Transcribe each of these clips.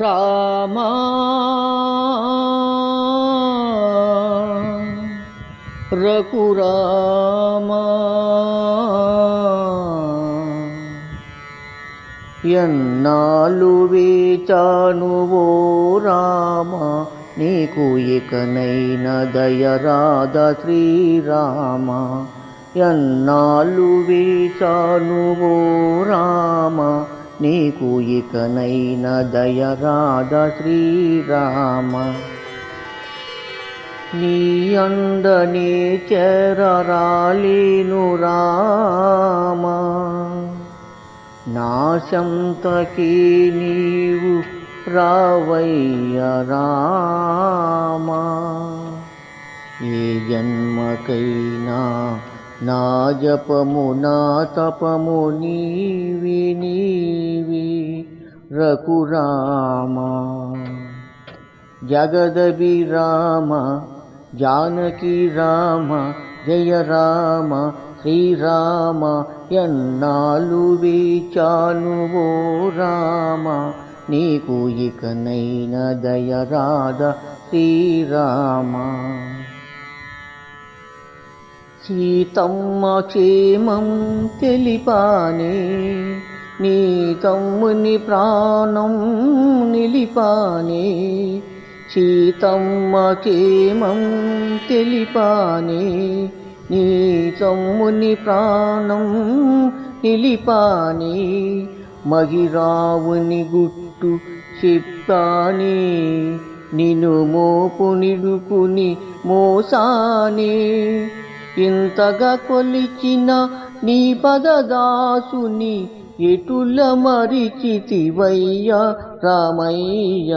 రామా. రఘురామా ఎన్నాళ్ళు వేచాను రామ నీకు ఇకనైన దయరాధ శ్రీరామ. ఎన్నాళ్ళు వేచాను ఓ రామ నీకు ఇకనైన దయరాధ శ్రీరామ. నీ అందని చేరరాలేను రామా. నాశంతకి నీవు రావయ్య రామ. ఏ జన్మకైనా నా జపము నా తపము నీవి నీవి. రఘురామ జగదభి రామ జానకి రామ జయ రామ శ్రీరామ ఎన్నాళ్ళు వేచాను ఓ రామ. నీకు ఇకనైన దయరాధ శ్రీరామ. సీతమ్మ క్షేమం తెలిపానే? నీ తమ్ముని ప్రాణం నిలిపానే? సీతమ్మ క్షేమం తెలిపానే? నీ తమ్ముని ప్రాణం నిలిపానే? మహిరావుని గుట్టు చెప్పానే నిను మోపు నిడుకుని మోసానే? ఇంతగా కొలిచిన నీ పదదాసుని ఎటుల మరిచితివయ్యా రామయ్య?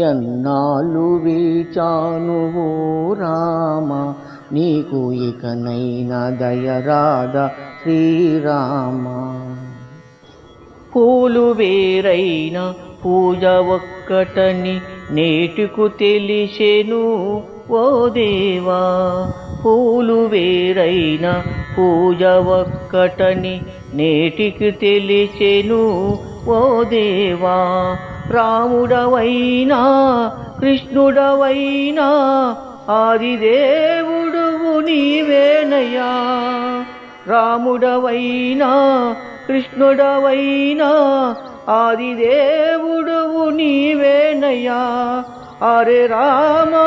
ఎన్నాళ్ళు వేచాను ఓ రామ నీకు ఇకనైనా దయరాధ శ్రీరామ. పూలు వేరైన పూజ ఒక్కటని నేటికు తెలిసెను ఓ దేవా. పూలు వేరైన పూజ ఒక్కటని నేటికి తెలిసెను ఓ దేవా రాముడవైనా కృష్ణుడవైనా ఆదిదేవుడువు నీవేనయ్యా. రాముడవైనా కృష్ణుడవైనా ఆదిదేవుడువు నీవేనయ్యా. అరే రామా